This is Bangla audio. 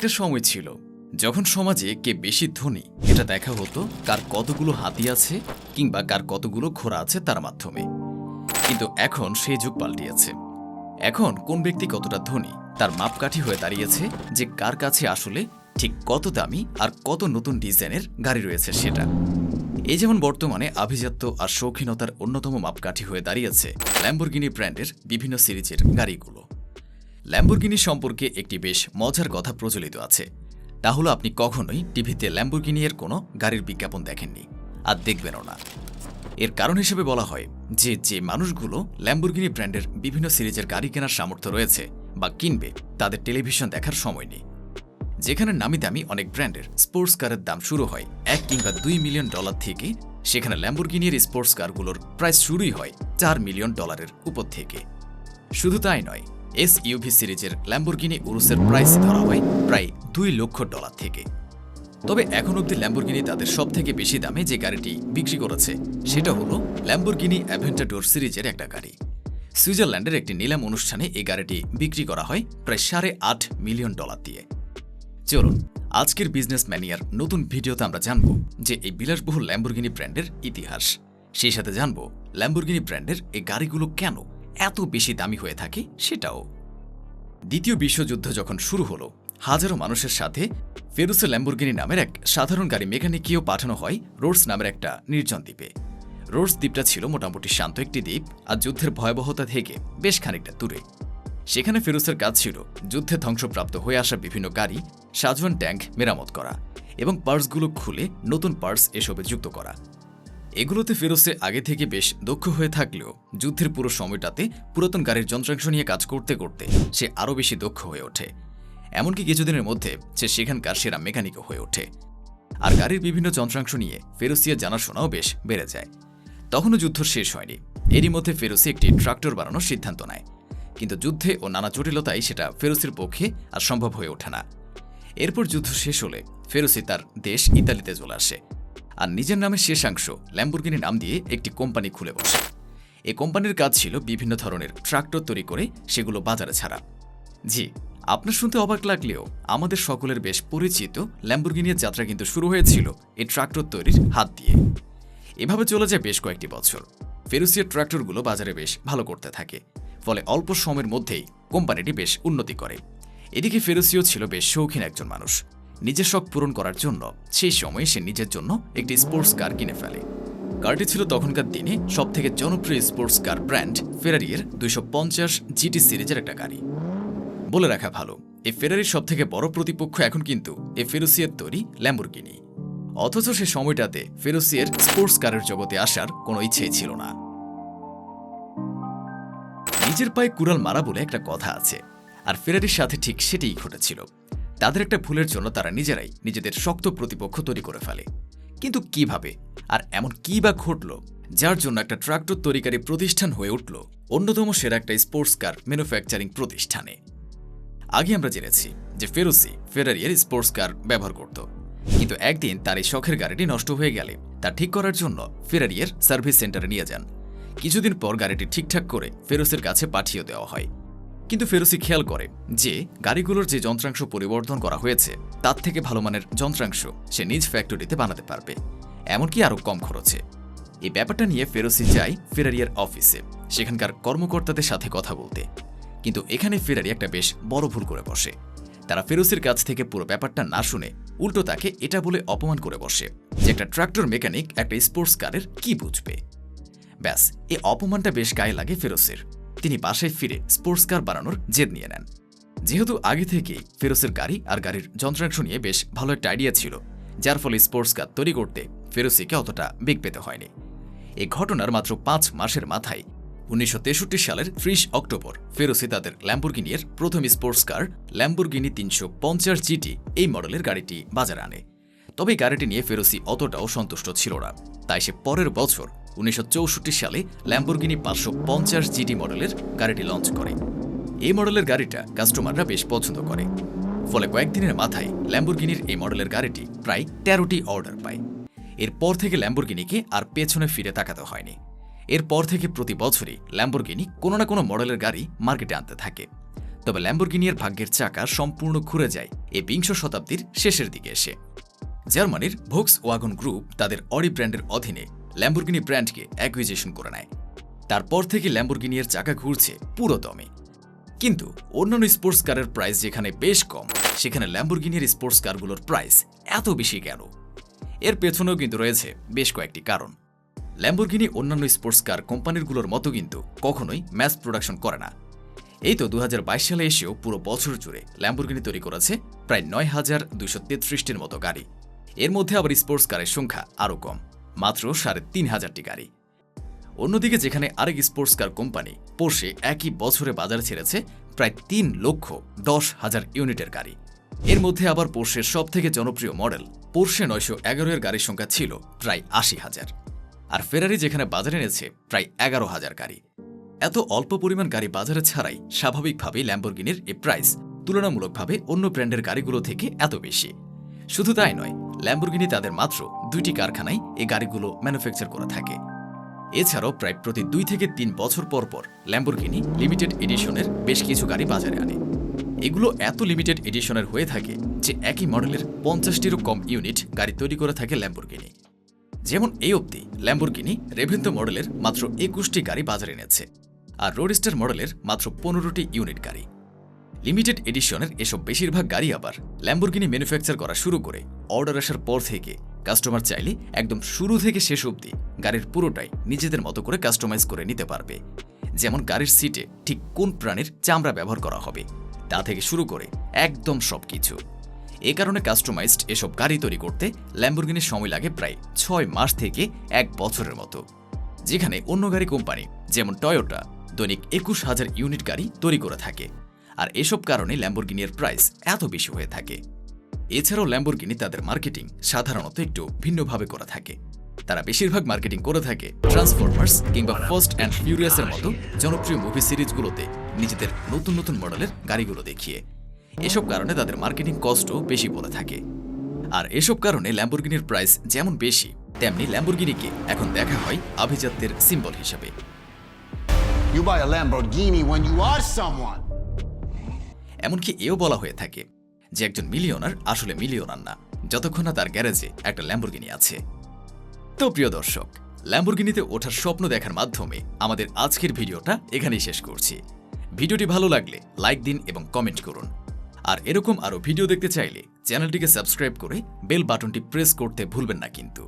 একটা সময় ছিল যখন সমাজে কে বেশি ধনী, এটা দেখা হতো কার কতগুলো হাতি আছে কিংবা কার কতগুলো ঘোড়া আছে তার মাধ্যমে। কিন্তু এখন সেই যুগ পাল্টিয়েছে। এখন কোন ব্যক্তি কতটা ধনী, তার মাপকাঠি হয়ে দাঁড়িয়েছে যে কার কাছে আসলে ঠিক কত দামি আর কত নতুন ডিজাইনের গাড়ি রয়েছে সেটা। এই যেমন বর্তমানে আভিজাত্য আর শৌখিনতার অন্যতম মাপকাঠি হয়ে দাঁড়িয়েছে ল্যাম্বরগিনি ব্র্যান্ডের বিভিন্ন সিরিজের গাড়িগুলো। ল্যাম্বরগিনি সম্পর্কে একটি বেশ মজার কথা প্রচলিত আছে। তা হলো আপনি কখনোই টিভিতে ল্যাম্বরগিনি এর কোনো গাড়ির বিজ্ঞাপন দেখেননি, আর দেখবেনও না। এর কারণ হিসেবে বলা হয় যে যে মানুষগুলো ল্যাম্বরগিনি ব্র্যান্ডের বিভিন্ন সিরিজের গাড়ি কেনার সামর্থ্য রয়েছে বা কিনবে, তাদের টেলিভিশন দেখার সময় নেই। যেখানে নামি দামি অনেক ব্র্যান্ডের স্পোর্টস কারের দাম শুরু হয় এক কিংবা দুই মিলিয়ন ডলার থেকে, সেখানে ল্যাম্বরগিনির স্পোর্টস কারগুলোর প্রাইস শুরুই হয় চার মিলিয়ন ডলারের উপর থেকে। শুধু তাই নয় এস ইউভি সিরিজের ল্যাম্বরগিনি উরুসের প্রাইস ধরা হয় প্রায় দুই লক্ষ ডলার থেকে। তবে এখন অবধি ল্যাম্বরগিনি তাদের সব থেকে বেশি দামে যে গাড়িটি বিক্রি করেছে, সেটা হলো ল্যাম্বরগিনি অ্যাভেন্টাডোর সিরিজের একটা গাড়ি। সুইজারল্যান্ডের একটি নিলাম অনুষ্ঠানে এই গাড়িটি বিক্রি করা হয় প্রায় সাড়ে আট মিলিয়ন ডলার দিয়ে। চলুন, আজকের বিজনেস ম্যানিয়ার নতুন ভিডিওতে আমরা জানব যে এই বিলাসবহুল ল্যাম্বরগিনি ব্র্যান্ডের ইতিহাস। সেই সাথে জানব ল্যাম্বরগিনি ব্র্যান্ডের এই গাড়িগুলো কেন এত বেশি দামি হয়ে থাকে সেটাও। দ্বিতীয় বিশ্বযুদ্ধ যখন শুরু হলো, হাজারো মানুষের সাথে ফেরুসে ল্যাম্বরগিনি নামের এক সাধারণ গাড়ি মেকানিককেও পাঠানো হয় রোডস নামের একটা নির্জন দ্বীপে। রোডস দ্বীপটা ছিল মোটামুটি শান্ত একটি দ্বীপ আর যুদ্ধের ভয়াবহতা থেকে বেশ খানিকটা দূরে। সেখানে ফেরুসের কাজ ছিল যুদ্ধে ধ্বংসপ্রাপ্ত হয়ে আসা বিভিন্ন গাড়ি সাজওয়ান ট্যাঙ্ক মেরামত করা এবং পার্টসগুলো খুলে নতুন পার্টস এসবে যুক্ত করা। এগুলোতে ফেরোসে আগে থেকে বেশ দক্ষ হয়ে থাকলেও যুদ্ধের পুরো সময়টাতে পুরাতন গাড়ির যন্ত্রাংশ নিয়ে কাজ করতে করতে সে আরও বেশি দক্ষ হয়ে ওঠে। এমনকি কিছুদিনের মধ্যে সে সেখানকার সেরা মেকানিকও হয়ে ওঠে। আর গাড়ির বিভিন্ন যন্ত্রাংশ নিয়ে ফেরোসিয়া জানাশোনাও বেশ বেড়ে যায়। তখনও যুদ্ধ শেষ হয়নি। এরই মধ্যে ফেরোসি একটি ট্রাক্টর বানানোর সিদ্ধান্ত নেয়। কিন্তু যুদ্ধে ও নানা জটিলতায় সেটা ফেরোসির পক্ষে আর সম্ভব হয়ে ওঠে না। এরপর যুদ্ধ শেষ হলে ফেরোসি তার দেশ ইতালিতে চলে আসে। আর নিজের নামে শেষাংশ ল্যাম্বরগিনি নাম দিয়ে একটি কোম্পানি খুলে বসে। এই কোম্পানির কাজ ছিল বিভিন্ন ধরনের ট্রাক্টর তৈরি করে সেগুলো বাজারে ছাড়া। জি, আপনার শুনতে অবাক লাগলেও আমাদের সকলের বেশ পরিচিত ল্যাম্বরগিনির যাত্রা কিন্তু শুরু হয়েছিল এই ট্রাক্টর তৈরির হাত দিয়ে। এভাবে চলে যায় বেশ কয়েকটি বছর। ফেরুসিয়ার ট্রাক্টরগুলো বাজারে বেশ ভালো করতে থাকে, ফলে অল্প সময়ের মধ্যেই কোম্পানিটি বেশ উন্নতি করে। এদিকে ফেরুসিও ছিল বেশ শৌখিন একজন মানুষ। নিজের শখ পূরণ করার জন্য। সেই সময়ে সে নিজের জন্য একটি স্পোর্টস কার কিনে ফেলে। কারটি ছিল তখনকার দিনে সবথেকে জনপ্রিয় স্পোর্টস কার ব্র্যান্ড ফেরারির দুইশো জিটি সিরিজের একটা গাড়ি। বলে রাখা ভালো, এই ফেরারির সবথেকে বড় প্রতিপক্ষ এখন কিন্তু এ ফেরুসিয়ার তৈরি ল্যাম্বরগিনি অথচ সে সময়টাতে ফেরোসিয়ের স্পোর্টস কারের জগতে আসার কোনো ইচ্ছেই ছিল না। নিজের পায়ে কুড়াল মারা বলে একটা কথা আছে, আর ফেরারির সাথে ঠিক সেটাই ঘটেছিল। তাদের একটা ভুলের জন্য তারা নিজেরাই নিজেদের শক্ত প্রতিপক্ষ তৈরি করে ফেলে। কিন্তু কীভাবে? আর এমন কি বা ঘটল যার জন্য একটা ট্রাক্টর তৈরিকারী প্রতিষ্ঠান হয়ে উঠল অন্যতম সেরা একটা স্পোর্টস কার ম্যানুফ্যাকচারিং প্রতিষ্ঠানে? আগে আমরা জেনেছি যে ফেরোসি ফেরারিয়ার স্পোর্টস কার ব্যবহার করত। কিন্তু একদিন তার এই শখের গাড়িটি নষ্ট হয়ে গেলে তা ঠিক করার জন্য ফেরারিয়ার সার্ভিস সেন্টারে নিয়ে যান। কিছুদিন পর গাড়িটি ঠিকঠাক করে ফেরোসের কাছে পাঠিয়ে দেওয়া হয়। কিন্তু ফেরোসি খেয়াল করে যে গাড়িগুলোর যে যন্ত্রাংশ পরিবর্তন করা হয়েছে, তার থেকে ভালো মানের যন্ত্রাংশ সে নিজ ফ্যাক্টরিতে বানাতে পারবে, এমনকি আরও কম খরচে। এই ব্যাপারটা নিয়ে ফেরোসি যায় ফেরারিয়ার অফিসে, সেখানকার কর্মকর্তাদের সাথে কথা বলতে। কিন্তু এখানে ফেরারি একটা বেশ বড় ভুল করে বসে। তারা ফেরোসির কাছ থেকে পুরো ব্যাপারটা না শুনে উল্টো তাকে এটা বলে অপমান করে বসে যে একটা ট্রাক্টর মেকানিক একটা স্পোর্টস কারের কি বুঝবে। ব্যাস, এই অপমানটা বেশ গায়ে লাগে ফেরোসের। তিনি বাসায় ফিরে স্পোর্টস কার বানানোর জেদ নিয়ে নেন। যেহেতু আগে থেকেই ফেরোসের গাড়ি আর গাড়ির যন্ত্রাংশ নিয়ে বেশ ভালো একটা আইডিয়া ছিল, যার ফলে স্পোর্টস কার তৈরি করতে ফেরোসিকে অতটা বেগ পেতে হয়নি। এই ঘটনার মাত্র পাঁচ মাসের মাথায় উনিশশো তেষট্টি সালের ত্রিশ অক্টোবর ফেরোসি তাদের ল্যাম্বরগিনির প্রথম স্পোর্টস কার ল্যাম্বরগিনি তিনশো পঞ্চাশ জিটি এই মডেলের গাড়িটি বাজারে আনে। তবে গাড়িটি নিয়ে ফেরোসি অতটাও সন্তুষ্ট ছিল না। তাই সে পরের বছর উনিশশো চৌষট্টি সালে ল্যাম্বরগিনি পাঁচশো পঞ্চাশ জিটি মডেলের গাড়িটি লঞ্চ করে। এই মডেলের গাড়িটা কাস্টমাররা বেশ পছন্দ করে। ফলে কয়েকদিনের মাথায় ল্যাম্বরগিনির এই মডেলের গাড়িটি প্রায় তেরোটি অর্ডার পায়। এরপর থেকে ল্যাম্বরগিনিকে আর পেছনে ফিরে তাকাতে হয়নি। এরপর থেকে প্রতি বছরই ল্যাম্বরগিনি কোনো না কোনো মডেলের গাড়ি মার্কেটে আনতে থাকে। তবে ল্যাম্বরগিনির ভাগ্যের চাকা সম্পূর্ণ ঘুরে যায় এই বিংশ শতাব্দীর শেষের দিকে এসে। জার্মানির ভোক্স ওয়াগন গ্রুপ তাদের অডি ব্র্যান্ডের অধীনে ল্যাম্বরগিনি ব্র্যান্ডকে অ্যাকুইজেশন করে নেয়। তারপর থেকে ল্যাম্বরগিনির চাকা ঘুরছে পুরো দমে। কিন্তু অন্যান্য স্পোর্টস কারের প্রাইস যেখানে বেশ কম, সেখানে ল্যাম্বরগিনির স্পোর্টস কারগুলোর প্রাইস এত বেশি কেন? এর পেছনেও কিন্তু রয়েছে বেশ কয়েকটি কারণ। ল্যাম্বরগিনি অন্যান্য স্পোর্টস কার কোম্পানিগুলোর মতো কিন্তু কখনোই ম্যাস প্রোডাকশন করে না। এই তো দু হাজার বাইশ সালে এসেও পুরো বছর জুড়ে ল্যাম্বরগিনি তৈরি করেছে প্রায় নয় হাজার দুশো তেত্রিশটির মতো গাড়ি। এর মধ্যে আবার স্পোর্টস কারের সংখ্যা আরও কম। মাত্র সাড়ে তিন হাজারটি গাড়ি। অন্যদিকে যেখানে আরেক স্পোর্টস কার কোম্পানি পোর্শে একই বছরে বাজারে ছেড়েছে প্রায় তিন লক্ষ দশ হাজার ইউনিটের গাড়ি। এর মধ্যে আবার পোর্শের সব থেকে জনপ্রিয় মডেল পোর্শে নয়শো এগারো এর গাড়ির সংখ্যা ছিল প্রায় আশি হাজার। আর ফেরারি যেখানে বাজারে এনেছে প্রায় এগারো হাজার গাড়ি। এত অল্প পরিমাণ গাড়ি বাজারে ছাড়াই স্বাভাবিকভাবেই ল্যাম্বরগিনির এ প্রাইস তুলনামূলকভাবে অন্য ব্র্যান্ডের গাড়িগুলো থেকে এত বেশি। শুধু তাই নয় ল্যাম্বরগিনি তাদের মাত্র দুইটি কারখানায় এই গাড়িগুলো ম্যানুফ্যাকচার করে থাকে। এছাড়াও প্রায় প্রতি দুই থেকে তিন বছর পর পর ল্যাম্বরগিনি লিমিটেড এডিশনের বেশ কিছু গাড়ি বাজারে আনে। এগুলো এত লিমিটেড এডিশনের হয়ে থাকে যে একই মডেলের পঞ্চাশটিরও কম ইউনিট গাড়ি তৈরি করে থাকে ল্যাম্বরগিনি যেমন এই অবধি ল্যাম্বরগিনি রেভেন্তো মডেলের মাত্র একুশটি গাড়ি বাজারে এনেছে। আর রোডস্টার মডেলের মাত্র পনেরোটি ইউনিট গাড়ি। লিমিটেড এডিশনের এসব বেশিরভাগ গাড়ি আবার ল্যাম্বরগিনি ম্যানুফ্যাকচার করা শুরু করে। অর্ডার আসার পর থেকে কাস্টমার চাইলে একদম শুরু থেকে শেষ অবধি গাড়ির পুরোটাই নিজেদের মতো করে কাস্টমাইজ করে নিতে পারবে। যেমন গাড়ির সিটে ঠিক কোন প্রাণীর চামড়া ব্যবহার করা হবে, তা থেকে শুরু করে একদম সব কিছু এ কারণে কাস্টমাইজড এসব গাড়ি তৈরি করতে ল্যাম্বরগিনির সময় লাগে প্রায় ছয় মাস থেকে এক বছরের মতো। যেখানে অন্য গাড়ি কোম্পানি, যেমন টয়োটা দৈনিক একুশ হাজার ইউনিট গাড়ি তৈরি করে থাকে। আর এসব কারণে ল্যাম্বরগিনির প্রাইস এত বেশি হয়ে থাকে। এছাড়াও ল্যাম্বরগিনি তাদের মার্কেটিং সাধারণত একটু ভিন্নভাবে করে থাকে। তারা বেশিরভাগ মার্কেটিং করে থাকে ট্রান্সফরমার্স কিংবা ফার্স্ট অ্যান্ড ফিউরিয়াসের মতো জনপ্রিয় মুভি সিরিজগুলোতে নিজেদের নতুন নতুন মডেলের গাড়িগুলো দেখিয়ে। এসব কারণে তাদের মার্কেটিং কস্টও বেশি বলে থাকে। আর এসব কারণে ল্যাম্বরগিনির প্রাইস যেমন বেশি, তেমনি ল্যাম্বরগিনিকে এখন দেখা হয় আভিজাত্যের সিম্বল হিসেবে। You buy a Lamborghini when you are someone. এমনকি এও বলা হয়ে থাকে যে একজন মিলিয়নার আসলে মিলিয়নার না, যতক্ষণ না তার গ্যারেজে একটা ল্যাম্বরগিনি আছে। তো প্রিয় দর্শক ল্যাম্বরগিনিতে ওঠার স্বপ্ন দেখার মাধ্যমে আমাদের আজকের ভিডিওটা এখানেই শেষ করছি। ভিডিওটি ভালো লাগলে লাইক দিন এবং কমেন্ট করুন। আর এরকম আরও ভিডিও দেখতে চাইলে চ্যানেলটিকে সাবস্ক্রাইব করে বেল বাটনটি প্রেস করতে ভুলবেন না কিন্তু।